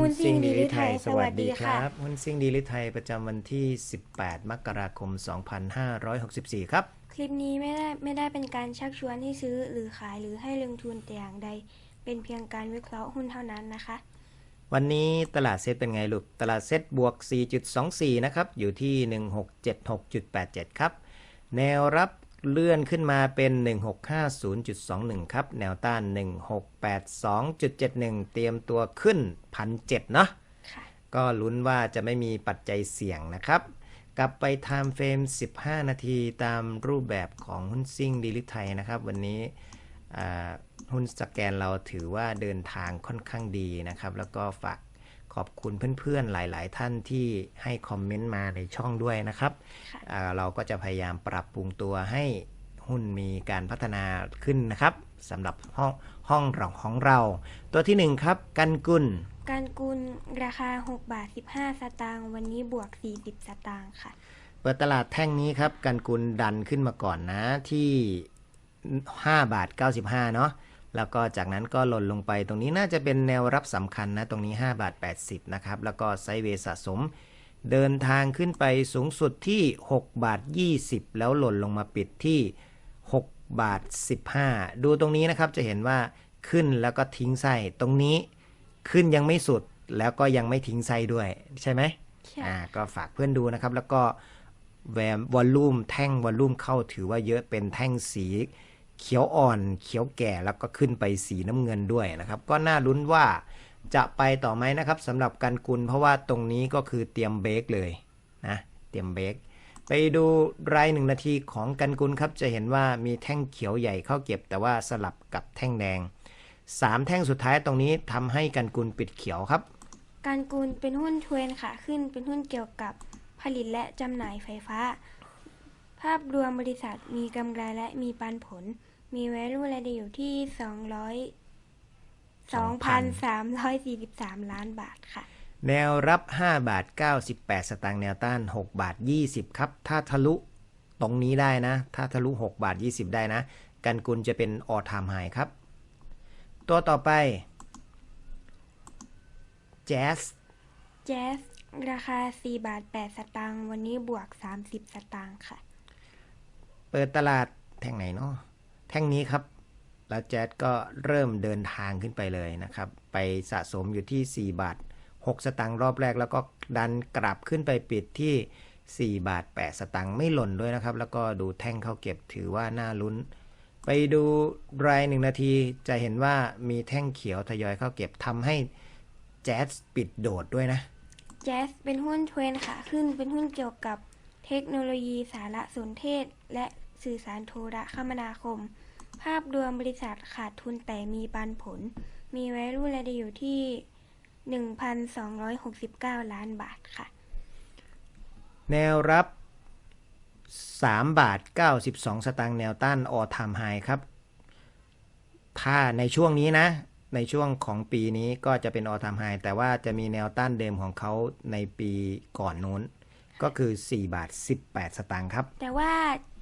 หุ้นหุ้นซิ่ซิ่งงดีลิไทยดีลิไทย สวัสดีสวัสดีคค่ะรับหุ้นซิ่งดีลิไทยประจำวันที่ 18 มกราคม 2564 ครับ คลิปนี้ไม่ได้ไม่ได้เป็นการชักชวนให้ซื้อหรือขายหรือให้ลงทุนแต่อย่างใด เป็นเพียงการวิเคราะห์หุ้นเท่านั้นนะคะ วันนี้ตลาดเซตเป็นไงลูก ตลาดเซตบวก 4.24 นะครับ อยู่ที่ 1676.87 ครับ แนวรับ เลื่อนขึ้นมาเป็น 1650.21 ครับ แนวต้าน 1682.71 เตรียมตัวขึ้น1,007เนาะค่ะก็ลุ้นว่าจะไม่มีปัจจัยเสี่ยงนะครับ กลับไป Time Frame 15 นาทีตามรูปแบบของหุ้นซิ่งดีลิไทยนะครับ วันนี้อ่าหุ้นสแกนเราถือว่าเดินทางค่อนข้างดีนะครับ แล้วก็ฝาก ขอบคุณเพื่อนๆหลาย ๆ ท่านที่ให้คอมเมนต์มาในช่องด้วยนะครับค่ะอ่าเราก็จะพยายามปรับปรุงตัวให้หุ้นมีการพัฒนาขึ้นนะครับสำหรับห้องห้องเราของเรา ตัวที่หนึ่งครับ กันกุลการกุลราคา 6 บาท 15 สตางค์วันนี้บวก 40 สตางค์ค่ะ เปิดตลาดแท่งนี้ครับ กันกุลดันขึ้นมาก่อนนะที่ 5 บาท 95 เนาะ แล้วก็จากนั้นก็หล่นลงไปตรงนี้น่าจะเป็นแนวรับสำคัญนะ ตรงนี้ 5 บาท 80 นะครับ แล้วก็ไซด์เวย์สะสม เดินทางขึ้นไปสูงสุดที่ 6 บาท 20 แล้วหล่นลงมาปิดที่ 6 บาท 15 ดูตรงนี้นะครับจะเห็นว่าขึ้นแล้วก็ทิ้งไส้ตรงนี้ขึ้นยังไม่สุดแล้วก็ยังไม่ทิ้งไส้ด้วยใช่ไหมใช่อ่าก็ฝากเพื่อนดูนะครับ แล้วก็แวมวอลลุ่มแท่งวอลลุ่มเข้าถือว่าเยอะเป็นแท่งสี เขียวอ่อน เขียวแก่แล้วก็ขึ้นไปสีน้ำเงินด้วยนะครับ ก็น่าลุ้นว่าจะไปต่อไหมนะครับสำหรับกันกุลเพราะว่าตรงนี้ก็คือเตรียมเบรกเลยนะเตรียมเบรกไปดูรายหนึ่งนาทีของกันกุลครับจะเห็นว่ามีแท่งเขียวใหญ่เข้าเก็บ แต่ว่าสลับกับแท่งแดงสามแท่งสุดท้ายตรงนี้ทำให้กันกุลปิดเขียวครับการกุลเป็นหุ้นเทรนค่ะขึ้นเป็นหุ้นเกี่ยวกับผลิตและจำหน่ายไฟฟ้า ภาพรวมบริษัทมีกำไรและมีปันผล มี value รายได้อยู่ที่200 2,343ล้านบาทค่ะ แนวรับ 5 บาท 98 สตางค์แนวต้าน 6 บาท 20 ครับ ถ้าทะลุตรงนี้ได้นะ ถ้าทะลุ 6 บาท 20 ได้นะ กันกุลจะเป็นออทามไฮครับ ตัวต่อไป Jazz แจ๊สราคา 4 บาท 8 สตางค์ วันนี้บวก 30 สตางค์ค่ะ เปิดตลาดแท่งไหนเนาะแท่งนี้ครับแล้วแจ๊สก็เริ่มเดินทางขึ้นไปเลยนะครับ ไปสะสมอยู่ที่ 4 บาท 6 สตางค์รอบแรก แล้วก็ดันกลับขึ้นไปปิดที่ 4 บาท 8 สตางค์ไม่หล่นด้วยนะครับ แล้วก็ดูแท่งเข้าเก็บถือว่าน่าลุ้น ไปดูรายหนึ่งนาทีจะเห็นว่ามีแท่งเขียวทยอยเข้าเก็บทำให้แจ๊สปิดโดดด้วยนะ แจ๊สเป็นหุ้นเทรนค่ะขึ้นเป็นหุ้นเกี่ยวกับเทคโนโลยีสารสนเทศและ สื่อสารโทรคมนาคม ภาพรวมบริษัทขาดทุนแต่มีปันผล มี value รายได้อยู่ที่ 1,269 ล้านบาทค่ะ แนวรับ 3 บาท 92 สตางค์แนวต้านออทามไฮครับ ถ้าในช่วงนี้นะ ในช่วงของปีนี้ก็จะเป็นออทามไฮแต่ว่าจะมีแนวต้านเดิมของเขาในปีก่อนนู้นก็คือ 4 บาท 18 สตางค์ครับ แต่ว่า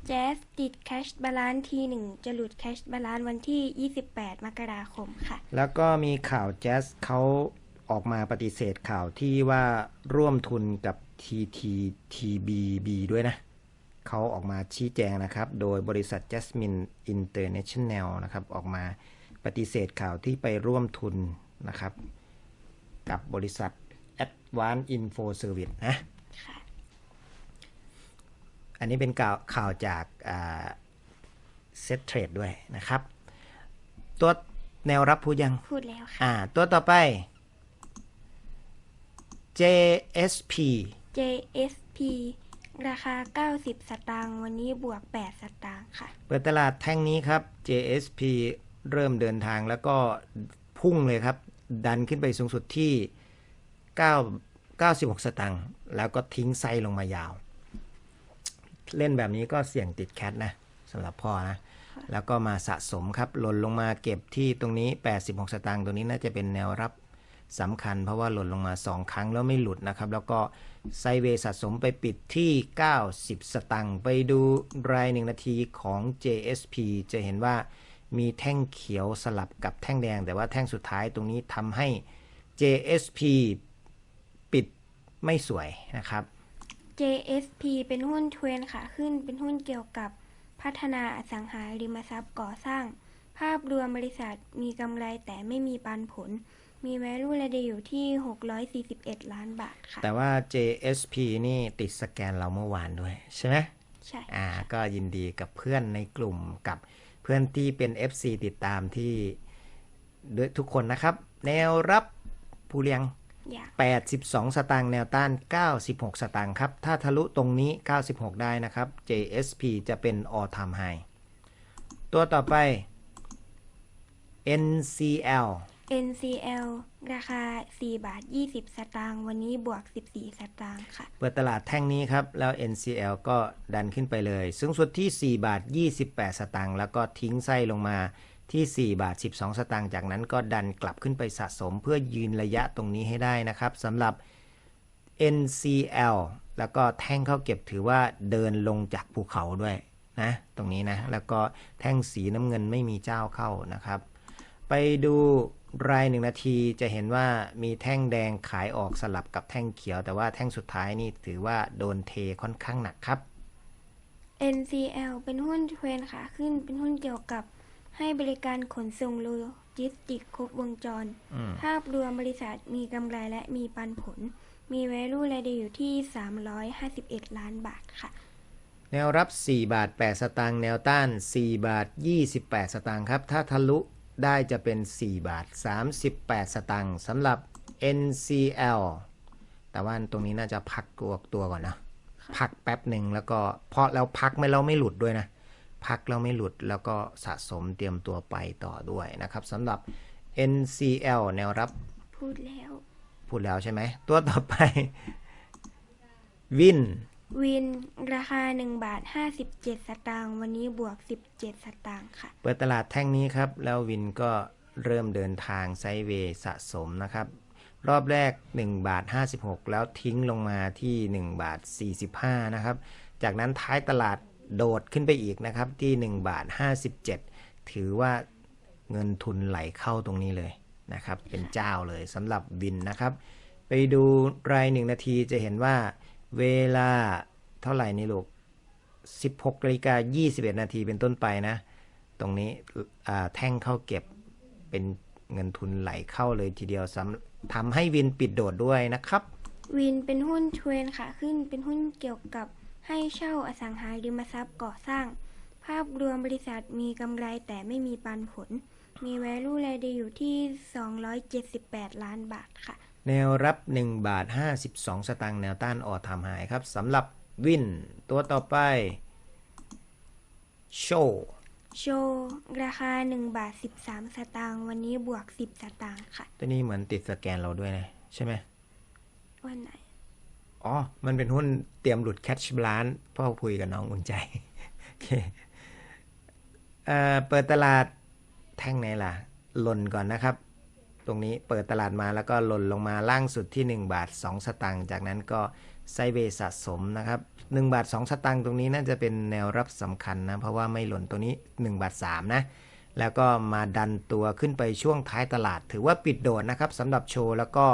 แจ๊สติด cash balance ทีหนึ่งจะหลุด cash balance วันที่ 28 มกราคมค่ะ แล้วก็มีข่าวแจ๊สเขาออกมาปฏิเสธข่าวที่ว่าร่วมทุนกับ TTTBB ด้วยนะ เขาออกมาชี้แจงนะครับ โดยบริษัท Jasmine International นะครับ ออกมาปฏิเสธข่าวที่ไปร่วมทุนนะครับ กับบริษัท Advanced Info Service นะ ค่ะ อันนี้เป็นข่าวข่าวจากเซ็ตเทรดด้วยนะครับ ตัวแนวรับพูดยัง พูดแล้วค่ะ อ่า ตัวต่อไป JSP JSP ราคา 90 สตางค์วันนี้บวก 8 สตางค์ค่ะ เปิดตลาดแท่งนี้ครับ JSP เริ่มเดินทางแล้วก็พุ่งเลยครับ ดันขึ้นไปสูงสุดที่ 9 96 สตางค์แล้วก็ทิ้งไส้ลงมายาว เล่นแบบนี้ก็เสี่ยงติดแคทนะสำหรับพ่อนะ แล้วก็มาสะสมครับหล่นลงมาเก็บที่ตรงนี้ 86 สตางค์ตรงนี้น่าจะเป็นแนวรับสำคัญ เพราะว่าหล่นลงมา 2 ครั้งแล้วไม่หลุดนะครับ แล้วก็ไซเวสะสมไปปิดที่ 90 สตางค์ไปดูรายหนึ่งนาทีของ JSP จะเห็นว่ามีแท่งเขียวสลับกับแท่งแดง แต่ว่าแท่งสุดท้ายตรงนี้ทำให้ JSP ปิดไม่สวยนะครับ JSP เป็นหุ้นเทรนขาขึ้น เป็นหุ้นเกี่ยวกับพัฒนาอสังหาริมทรัพย์ก่อสร้าง ภาพรวมบริษัทมีกำไรแต่ไม่มีปันผล มี value รายเดอยู่ที่ 641 ล้านบาทค่ะ แต่ว่า JSP นี่ติดสแกนเราเมื่อวานด้วยใช่ไหมใช่อ่าก็ยินดีกับเพื่อนในกลุ่มกับเพื่อนที่เป็น FC ติดตามที่ด้วยทุกคนนะครับ แนวรับผู้เลี้ยงอยาก 82 สตางค์แนวต้าน 96 สตางค์ครับ ถ้าทะลุตรงนี้ 96 ได้นะครับ JSP จะเป็น all time high ตัวต่อไป NCL NCL ราคา 4 บาท 20 สตางค์วันนี้บวก 14 สตางค์ค่ะ เปิดตลาดแท่งนี้ครับ แล้ว NCL ก็ดันขึ้นไปเลยสูงสุดที่ 4 บาท 28 สตางค์แล้วก็ทิ้งไส้ลงมา ที่ 4 บาท 12 สตางค์จากนั้นก็ดันกลับขึ้นไปสะสมเพื่อยืนระยะตรงนี้ให้ได้นะครับสำหรับ NCL แล้วก็แท่งเข้าเก็บถือว่าเดินลงจากภูเขาด้วยนะตรงนี้นะ แล้วก็แท่งสีน้ำเงินไม่มีเจ้าเข้านะครับ ไปดูรายหนึ่งนาทีจะเห็นว่ามีแท่งแดงขายออกสลับกับแท่งเขียว แต่ว่าแท่งสุดท้ายนี่ถือว่าโดนเทค่อนข้างหนักครับ NCL เป็นหุ้นเทรนขาขึ้นเป็นหุ้นเกี่ยวกับ ให้บริการขนส่งโลจิสติกส์ครบวงจรอืมภาพรวมบริษัทมีกำไรและมีปันผล มี value รายเดอยู่ที่ 351 ล้านบาทค่ะ แนวรับ 4 บาท 8 สตางค์ แนวต้าน 4 บาท 28 สตางค์ครับ ถ้าทะลุได้จะเป็น 4 บาท 38 สตางค์สำหรับ NCL แต่ว่าตรงนี้น่าจะพักตัวตัวก่อนนะ พักแป๊บหนึ่งแล้วก็เพราะแล้วพักไม่แล้วไม่หลุดด้วยนะ พักแล้วไม่หลุดแล้วก็สะสมเตรียมตัวไปต่อด้วยนะครับสำหรับ NCL แนวรับ พูดแล้ว พูดแล้วใช่ไหม ตัวต่อไป วิน วิน ราคา 1 บาท 57 สตางค์วันนี้บวก 17 สตางค์ค่ะ เปิดตลาดแท่งนี้ครับ แล้ววินก็เริ่มเดินทางไซด์เวย์สะสมนะครับ รอบแรก 1 บาท 56 แล้วทิ้งลงมาที่ 1 บาท 45 นะครับ จากนั้นท้ายตลาด โดดขึ้นไปอีกนะครับที่ 1 บาท 57 ถือว่าเงินทุนไหลเข้าตรงนี้เลยนะครับ เป็นเจ้าเลยสำหรับวินนะครับ ไปดูรายหนึ่งนาทีจะเห็นว่าเวลาเท่าไหร่นี่ลูก 16นาฬิกา21 นาทีเป็นต้นไปนะ ตรงนี้แท่งเข้าเก็บเป็นเงินทุนไหลเข้าเลยทีเดียวทำให้วินปิดโดดด้วยนะครับ วินเป็นหุ้นเทรนขาขึ้นเป็นหุ้นเกี่ยวกับ ให้เช่าอสังหาริมทรัพย์ก่อสร้าง ภาพรวมบริษัทมีกำไรแต่ไม่มีปันผล มี value รายเดอยู่ที่ 278 ล้านบาทค่ะ แนวรับ 1 บาท 52 สตางค์แนวต้านออทำหายครับสำหรับวินตัวต่อไปโชว์โชว์ราคา 1 บาท 13 สตางค์วันนี้บวก 10 สตางค์ค่ะ ตัวนี้เหมือนติดสแกนเราด้วยนะ ใช่ไหมวันไหน อ๋อ มันเป็นหุ้นเตรียมหลุดแคชบลานพ่อคุยกับน้องอุ่นใจโอเคเอ่อเปิดตลาดแท่งไหนล่ะ หล่นก่อนนะครับ ตรงนี้เปิดตลาดมาแล้วก็หล่นลงมาล่างสุดที่ 1 บาท 2 สตางค์จากนั้นก็ไซเวย์สะสมนะครับ1บาท 2 สตางค์ตรงนี้น่าจะเป็นแนวรับสำคัญนะ เพราะว่าไม่หล่นตัวนี้ 1 บาท 3 นะ แล้วก็มาดันตัวขึ้นไปช่วงท้ายตลาด ถือว่าปิดโดดนะครับสำหรับโชว์แล้วก็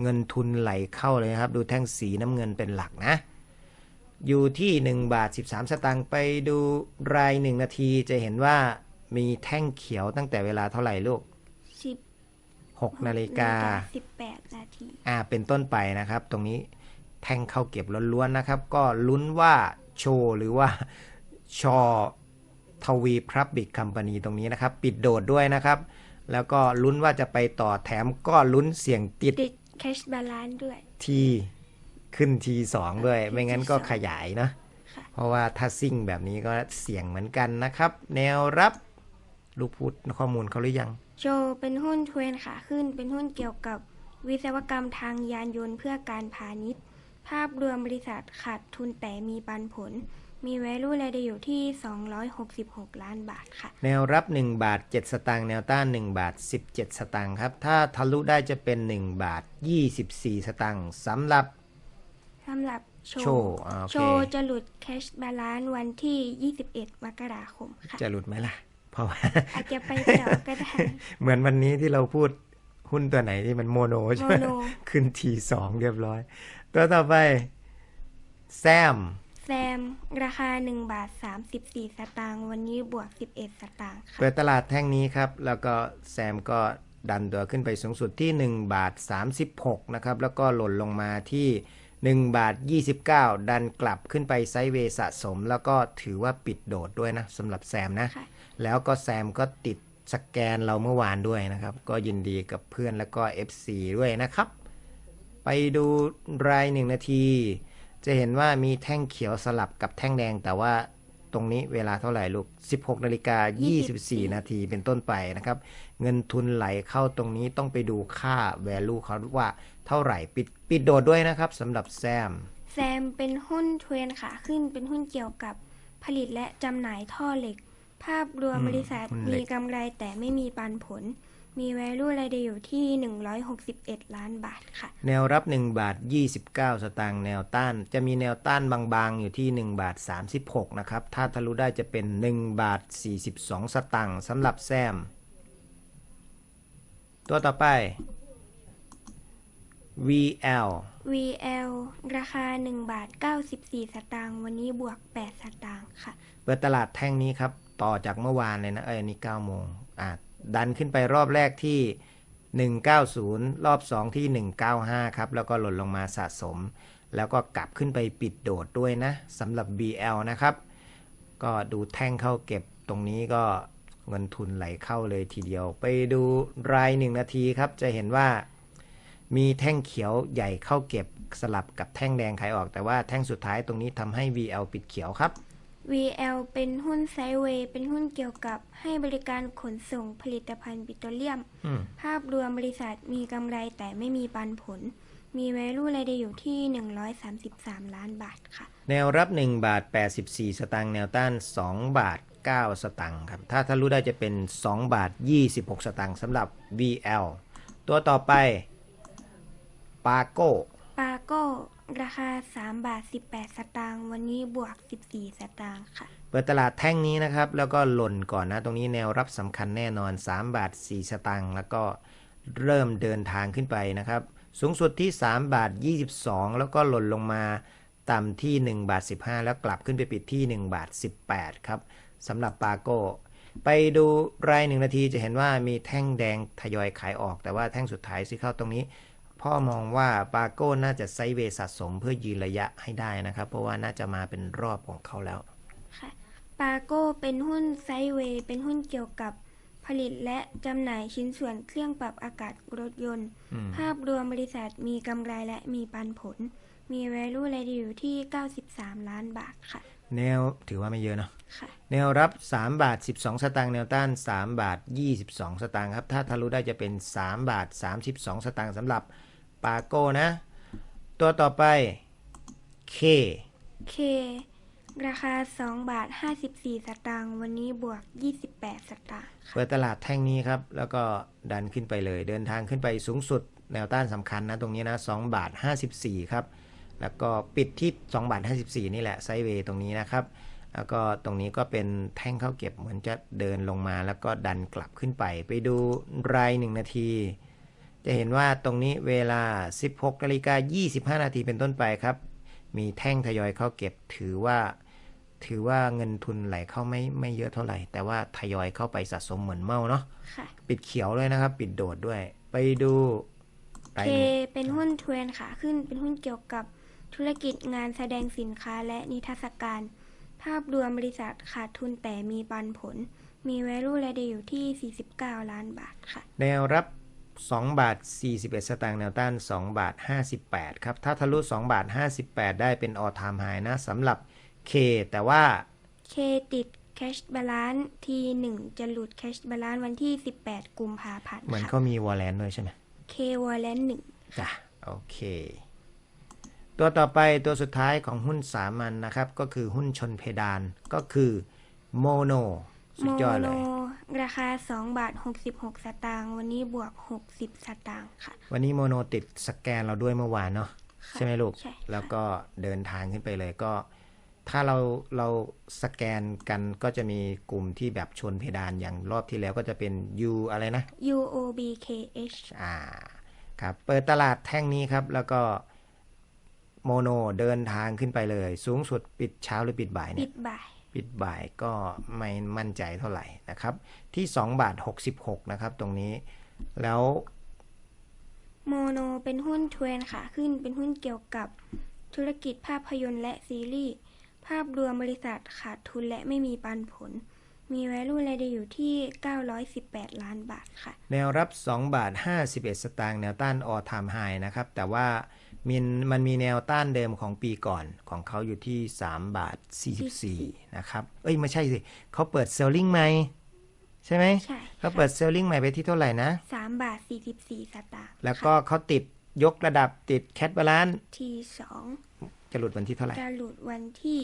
เงินทุนไหลเข้าเลยนะครับ ดูแท่งสีน้ำเงินเป็นหลักนะ อยู่ที่ 1 บาท 13 สตางค์ไปดูราย 1 นาทีจะเห็นว่ามีแท่งเขียวตั้งแต่เวลาเท่าไหร่ลูก10 6นาฬิกา18นาทีอ่าเป็นต้นไปนะครับ ตรงนี้แท่งเข้าเก็บล้วนๆนะครับ ก็ลุ้นว่าโชว์หรือว่าชอทวีพรับบิกคัมปานีตรงนี้นะครับ ปิดโดดด้วยนะครับ แล้วก็ลุ้นว่าจะไปต่อแถมก็ลุ้นเสี่ยงติดติด cash balance ด้วย ทีขึ้นทีสองด้วยขึ้นไม่งั้นทีก็สองขยายเนาะค่ะเพราะว่าถ้าซิ่งแบบนี้ก็เสี่ยงเหมือนกันนะครับ แนวรับลูกพูดข้อมูลเขาหรือยังโชว์เป็นหุ้นเทรนขาขึ้น เป็นหุ้นเกี่ยวกับวิศวกรรมทางยานยนต์เพื่อการพาณิชย์ ภาพรวมบริษัทขาดทุนแต่มีปันผล มี value รายได้อยู่ที่ 266 ล้านบาทค่ะ แนวรับ 1 บาท 7 สตางค์แนวต้าน 1 บาท 17 สตางค์ครับ ถ้าทะลุได้จะเป็น 1 บาท 24 สตางค์สำหรับสำหรับโชโชว์อ่าโอเคโชว์จะหลุด cash balance วันที่ 21 มกราคมค่ะ จะหลุดไหมล่ะ เพราะว่า อาจจะไปต่อก็ได้ เหมือนวันนี้ที่เราพูดหุ้นตัวไหนที่มันโมโนใช่ไหมโมโนขึ้นทีสองเรียบร้อย ตัวต่อไปแซมแซม ราคา 1 บาท 34 สตางค์วันนี้บวก 11 สตางค์ค่ะ เปิดตลาดแท่งนี้ครับ แล้วก็แซมก็ดันตัวขึ้นไปสูงสุดที่ 1 บาท 36 นะครับ แล้วก็หล่นลงมาที่ 1 บาท 29 ดันกลับขึ้นไปไซด์เวย์สะสม แล้วก็ถือว่าปิดโดดด้วยนะสำหรับแซมนะ ค่ะ แล้วก็แซมก็ติดสแกนเราเมื่อวานด้วยนะครับ ก็ยินดีกับเพื่อนแล้วก็ FC ด้วยนะครับ ไปดูรายหนึ่งนาที จะเห็นว่ามีแท่งเขียวสลับกับแท่งแดง แต่ว่าตรงนี้เวลาเท่าไหร่ลูก 16นาฬิกา24 นาทีเป็นต้นไปนะครับ เงินทุนไหลเข้าตรงนี้ต้องไปดูค่า value เขาว่าเท่าไหร่ปิดปิดโดดด้วยนะครับสำหรับแซม แซมเป็นหุ้นเทรนด์ขาขึ้นเป็นหุ้นเกี่ยวกับผลิตและจำหน่ายท่อเหล็ก ภาพรวมอืมบริษัทหุ้นเหล็มีกกำไรแต่ไม่มีปันผล มี value รายได้อยู่ที่ 161 ล้านบาทค่ะ แนวรับ 1 บาท 29 สตางค์แนวต้าน จะมีแนวต้านบางๆ อยู่ที่ 1 บาท 36 นะครับ ถ้าทะลุได้จะเป็น 1 บาท 42 สตางค์สำหรับแซม ตัวต่อไป VL VL ราคา 1 บาท 94 สตางค์วันนี้บวก 8 สตางค์ค่ะ เปิดตลาดแท่งนี้ครับ ต่อจากเมื่อวานเลยนะ เอ้ยอันนี้9โมงอะ ดันขึ้นไปรอบแรกที่ 190 รอบ 2 ที่ 195 ครับ แล้วก็หล่นลงมาสะสม แล้วก็กลับขึ้นไปปิดโดดด้วยนะสำหรับ BL นะครับ ก็ดูแท่งเข้าเก็บตรงนี้ก็เงินทุนไหลเข้าเลยทีเดียว ไปดูรายหนึ่งนาทีครับ จะเห็นว่ามีแท่งเขียวใหญ่เข้าเก็บสลับกับแท่งแดงขายออก แต่ว่าแท่งสุดท้ายตรงนี้ทำให้ VL ปิดเขียวครับ VL เป็นหุ้นไซด์เวย์เป็นหุ้นเกี่ยวกับให้บริการขนส่งผลิตภัณฑ์ปิโตรเลียมอืมภาพรวมบริษัทมีกำไรแต่ไม่มีปันผล มี value รายได้อยู่ที่ 133 ล้านบาทค่ะ แนวรับ 1 บาท 84 สตางค์แนวต้าน 2 บาท 9 สตางค์ครับ ถ้าทะลุได้จะเป็น 2 บาท 26 สตางค์สำหรับ VL ตัวต่อไปปาโก้ปาโก้ ราคา 3 บาท 18 สตางค์วันนี้บวก 14 สตางค์ค่ะ เปิดตลาดแท่งนี้นะครับ แล้วก็หล่นก่อนนะ ตรงนี้แนวรับสำคัญแน่นอน 3 บาท 4 สตางค์แล้วก็เริ่มเดินทางขึ้นไปนะครับ สูงสุดที่ 3 บาท 22 แล้วก็หล่นลงมาต่ำที่ 1 บาท 15 แล้วกลับขึ้นไปปิดที่ 1 บาท 18 ครับสำหรับปาโก้ ไปดูรายหนึ่งนาทีจะเห็นว่ามีแท่งแดงทยอยขายออก แต่ว่าแท่งสุดท้ายซื้อเข้าตรงนี้ พ่อมองว่าปาโก้น่าจะไซด์เวย์สะสมเพื่อยืนระยะให้ได้นะครับ เพราะว่าน่าจะมาเป็นรอบของเขาแล้วค่ะปาโก้เป็นหุ้นไซด์เวย์เป็นหุ้นเกี่ยวกับผลิตและจำหน่ายชิ้นส่วนเครื่องปรับอากาศรถยนต์อืมภาพรวมบริษัทมีกำไรและมีปันผล มี value รายได้อยู่ที่ 93 ล้านบาทค่ะ แนวถือว่าไม่เยอะเนาะค่ะแนวรับ 3 บาท 12 สตางค์แนวต้าน 3 บาท 22 สตางค์ครับ ถ้าทะลุได้จะเป็น 3 บาท 32 สตางค์สำหรับ ปาโก้นะ ตัวต่อไป K K ราคา 2 บาท 54 สตางค์วันนี้บวก 28 สตางค์ค่ะเปิดตลาดแท่งนี้ครับ แล้วก็ดันขึ้นไปเลย เดินทางขึ้นไปสูงสุดแนวต้านสำคัญนะ ตรงนี้นะ2บาท 54 ครับ แล้วก็ปิดที่2บาท 54 นี่แหละไซด์เวย์ตรงนี้นะครับ แล้วก็ตรงนี้ก็เป็นแท่งเข้าเก็บเหมือนจะเดินลงมา แล้วก็ดันกลับขึ้นไป ไปดูรายหนึ่งนาที จะเห็นว่าตรงนี้เวลา 16นาฬิกา25 นาทีเป็นต้นไปครับ มีแท่งทยอยเข้าเก็บถือว่า ถือว่าเงินทุนไหลเข้าไม่ไม่เยอะเท่าไหร่ แต่ว่าทยอยเข้าไปสะสมเหมือนเมาเนาะค่ะปิดเขียวเลยนะครับ ปิดโดดด้วย ไปดูราย K หนึ่งเป็นหุ้นเทรนด์ขาขึ้นเป็นหุ้นเกี่ยวกับธุรกิจงานแสดงสินค้าและนิทรรศการ ภาพรวมบริษัทขาดทุนแต่มีปันผล มี value รายได้อยู่ที่ 49 ล้านบาทค่ะแนวรับ 2 บาท 41 สตางค์แนวต้าน 2 บาท 58 ครับ ถ้าทะลุ 2 บาท 58 ได้เป็นออทามไฮนะสำหรับ K แต่ว่า K ติด cash balance ทีหนึ่งจะหลุด cash balance วันที่ 18 กุมภาพันธ์เหมือนค่ะเขามีวอลเลนด้วยใช่ไหม K Warrant หนึ่งจ้ะโอเค ตัวต่อไปตัวสุดท้ายของหุ้นสามัญนนะครับ ก็คือหุ้นชนเพดานก็คือโมโนสุโมดยอดโนเลย ราคา 2 บาท 66 สตางค์วันนี้บวก 60 สตางค์ค่ะ วันนี้โมโนติดสแกนเราด้วยเมื่อวานเนาะค่ะใช่ไหมลูก ใช่ค่ะ แล้วก็เดินทางขึ้นไปเลยก็ ถ้าเราเราสแกนกันก็จะมีกลุ่มที่แบบชนเพดานอย่างรอบที่แล้วก็จะเป็น U อะไรนะ UOBKH อ่าครับเปิดตลาดแท่งนี้ครับ แล้วก็โมโนเดินทางขึ้นไปเลย สูงสุดปิดเช้าหรือปิดบ่ายปิเนี่ยดบ่าย ปิดบ่ายก็ไม่มั่นใจเท่าไหร่นะครับ ที่ 2 บาท 66 นะครับ ตรงนี้แล้วโมโนเป็นหุ้นเทรนขาขึ้นเป็นหุ้นเกี่ยวกับธุรกิจภาพยนตร์และซีรีส์ ภาพรวมบริษัทขาดทุนและไม่มีปันผล มี value รายได้อยู่ที่ 918 ล้านบาทค่ะ แนวรับ 2 บาท 51 สตางค์แนวต้าน all time high นะครับ แต่ว่า มันมันมีแนวต้านเดิมของปีก่อนของเขาอยู่ที่ 3 บาท 44 นะครับ เอ้ย ไม่ใช่สิเขาเปิดเซลลิงใหม่ ใช่ไหมใช่เขาเปิดเซลลิงใหม่ไปที่เท่าไหร่นะ 3 บาท 44 สตางค์แล้วก็เขาติดยกระดับติดแคทบาลานทีสองจะหลุดวันที่เท่าไหร่จะหลุดวันที่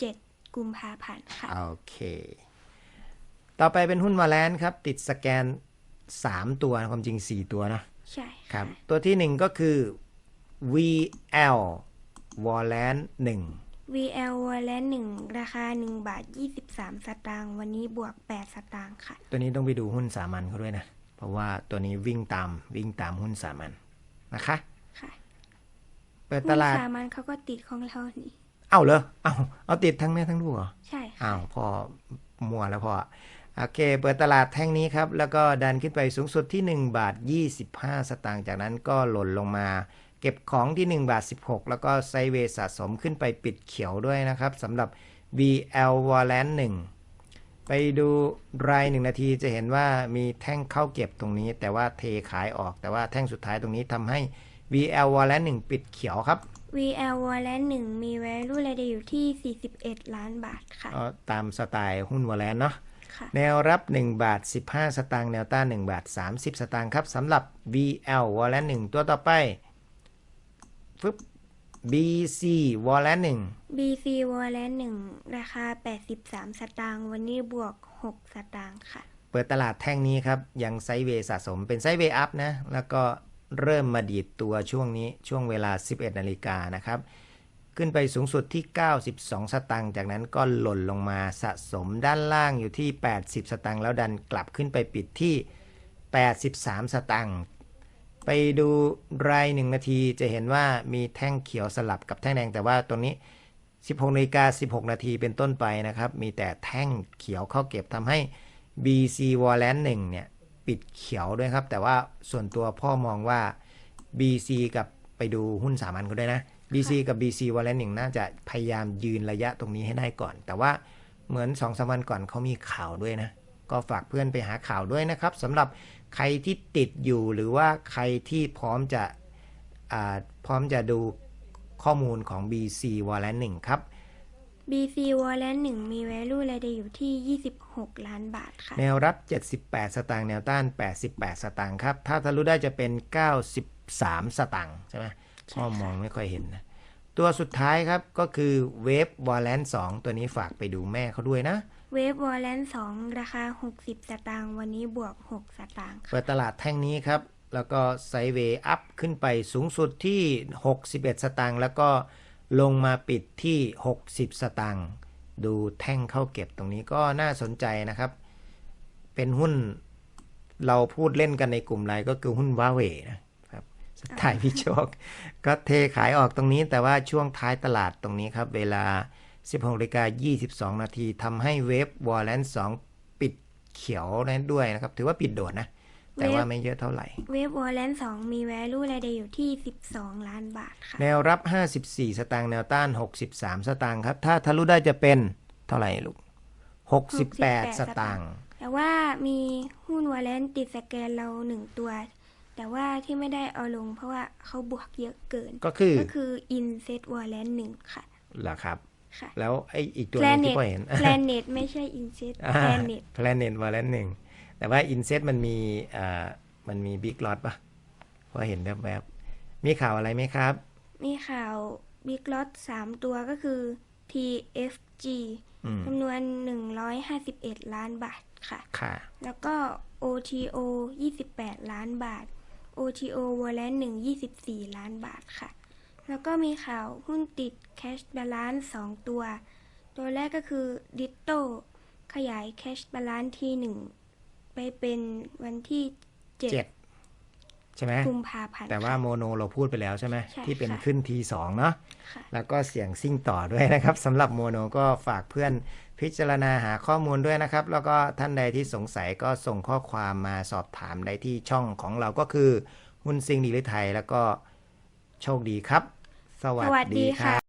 7 กุมภาพันธ์ค่ะ โอเค ต่อไปเป็นหุ้นวาแลนครับ ติดสแกน 3 ตัวความจริง 4 ตัวนะ ใช่ครัค่ะบตัวที่ 1 ก็คือ VL วอลเลน1 VL วอลเลนหนึ่งราคา 1 บาท 23 สตางค์วันนี้บวก 8 สตางค์ค่ะ ตัวนี้ต้องไปดูหุ้นสามัญเขาด้วยนะ เพราะว่าตัวนี้วิ่งตามวิ่งตามหุ้นสามัญนะคะค่ะเปิดตหุ้นลาดสามัญเขาก็ติดของเรานี่เอ้าเหรอเอ้าเอาติดทั้งแม่ทั้งลูกเหรอใช่ค่ะอ้าวพอมัวแล้วพอโอเค เปิดตลาดแท่งนี้ครับ แล้วก็ดันขึ้นไปสูงสุดที่ 1 บาท 25 สตางค์จากนั้นก็หล่นลงมาเก็บของที่ 1 บาท 16 แล้วก็ไซด์เวย์สะสมขึ้นไปปิดเขียวด้วยนะครับสำหรับ VL w a l l a n 1ไปดูราย 1 นาทีจะเห็นว่ามีแท่งเข้าเก็บตรงนี้ แต่ว่าเทขายออกแต่ว่าแท่งสุดท้ายตรงนี้ทำให้ VL w a l l a n 1ปิดเขียวครับ VL วอลเลนหนึ่งมี value รายได้อยู่ที่ 41 ล้านบาทค่ะก็ตามสไตล์หุ้นวอลเลนเนาะค่ะแนวรับ 1 บาท 15 สตางค์แนวต้าน1บาท 30 สตางค์ครับสำหรับ VL วอลเลน1ตัวต่อไป ฟึบ BC วอลเลน1 BC วอลเลนหนึ่งราคา 83 สตางค์วันนี้บวก 6 สตางค์ค่ะ เปิดตลาดแท่งนี้ครับ ยังไซด์เวย์สะสมเป็นไซด์เวย์อัพนะ แล้วก็เริ่มมาดีดตัวช่วงนี้ช่วงเวลา 11 นาฬิกานะครับ ขึ้นไปสูงสุดที่ 92 สตังค์จากนั้นก็หล่นลงมาสะสมด้านล่างอยู่ที่ 80 สตังค์แล้วดันกลับขึ้นไปปิดที่ 83 สตังค์ ไปดูรายหนึ่งนาทีจะเห็นว่ามีแท่งเขียวสลับกับแท่งแดงแต่ว่าตรงนี้ 16นาฬิกา16 นาทีเป็นต้นไปนะครับ มีแต่แท่งเขียวเข้าเก็บทำให้ BC w a l l a n 1เนี่ยปิดเขียวด้วยครับ แต่ว่าส่วนตัวพ่อมองว่า BC กับไปดูหุ้นสามัญก็ด้วยนะ BC กับ BC w a l l a n 1น่าจะพยายามยืนระยะตรงนี้ให้ได้ก่อน แต่ว่าเหมือน2อสวันก่อนเขามีข่าวด้วยนะ ก็ฝากเพื่อนไปหาข่าวด้วยนะครับสำหรับ ใครที่ติดอยู่หรือว่าใครที่พร้อมจะอ่าพร้อมจะดูข้อมูลของ BC w a l l a n 1ครับ BC วอลเลนหนึ่งมี value รายได้อยู่ที่ 26 ล้านบาทค่ะ แนวรับ 78 สตางค์แนวต้าน 88 สตางค์ครับ ถ้าทะลุได้จะเป็น 93 สตางค์ใช่ไหมพ่อมองไม่ค่อยเห็นนะ ตัวสุดท้ายครับก็คือเวฟวอลเลน2ตัวนี้ฝากไปดูแม่เขาด้วยนะ เวฟวอลเลนสองราคา 60 สตางค์วันนี้บวก 6 สตางค์ค่ะเปิดตลาดแท่งนี้ครับ แล้วก็ไซด์เวย์อัพขึ้นไปสูงสุดที่ 61 สตางค์แล้วก็ลงมาปิดที่ 60 สตางค์ดูแท่งเข้าเก็บตรงนี้ก็น่าสนใจนะครับ เป็นหุ้นเราพูดเล่นกันในกลุ่มไลน์ก็คือหุ้นว้าเหวนะครับสไตล์พี่โชค ก็เทขายออกตรงนี้แต่ว่าช่วงท้ายตลาดตรงนี้ครับ เวลา 16นาฬิกา22 นาทีทำให้เวฟวอลเลน2ปิดเขียวนั้นด้วยนะครับ ถือว่าปิดโดดนะ แต่ว่าไม่เยอะเท่าไหร่ เวฟวอลเลนสองมี value รายได้อยู่ที่ 12 ล้านบาทค่ะแนวรับ 54 สตางค์แนวต้าน 63 สตางค์ครับ ถ้าทะลุได้จะเป็นเท่าไหร่ลูก 68 สตางค์แต่ว่ามีหุ้นวอลเลนติดสแกนเราหนึ่งตัว แต่ว่าที่ไม่ได้เอาลงเพราะว่าเขาบวกเยอะเกิน ก็คือก็คือ Inset w a l l e n หนึ่งค่ะเหรอครับค่ะ แล้วไอ้อีกตัวหนึงที่ Planet พ่อเห็น Planet ไม่ใช่ Inset Planet Planet วอลเลนหนึ่งแต่ว่า Inset มันมีอ่ามันมีบิ๊กลอตปะเพราะเห็นแวบๆมีข่าวอะไรไหมครับ มีข่าว Big Lot 3ตัวก็คือ TFG อืมจำนวน 151 ล้านบาทค่ะค่ะ แล้วก็ OTO 28 ล้านบาท OTO w a l l e n 1 24ล้านบาทค่ะ แล้วก็มีข่าวหุ้นติด Cash Balance 2 ตัว ตัวแรกก็คือ Ditto ขยาย Cash Balance ที่ 1 ไปเป็นวันที่เจ็ด7ใช่ไหมกุมภาพันธ์แต่ว่าค่ะโมโนเราพูดไปแล้วใช่ไหมใช่ที่เป็นค่ะขึ้นทีสองเนาะค่ะแล้วก็เสียงซิ่งต่อด้วยนะครับสำหรับโมโนก็ฝากเพื่อนพิจารณาหาข้อมูลด้วยนะครับ แล้วก็ท่านใดที่สงสัยก็ส่งข้อความมาสอบถามได้ที่ช่องของเราก็คือหุ้นซิงดีหรือไทยแล้วก็โชคดีครับ สวัสดีค่ะ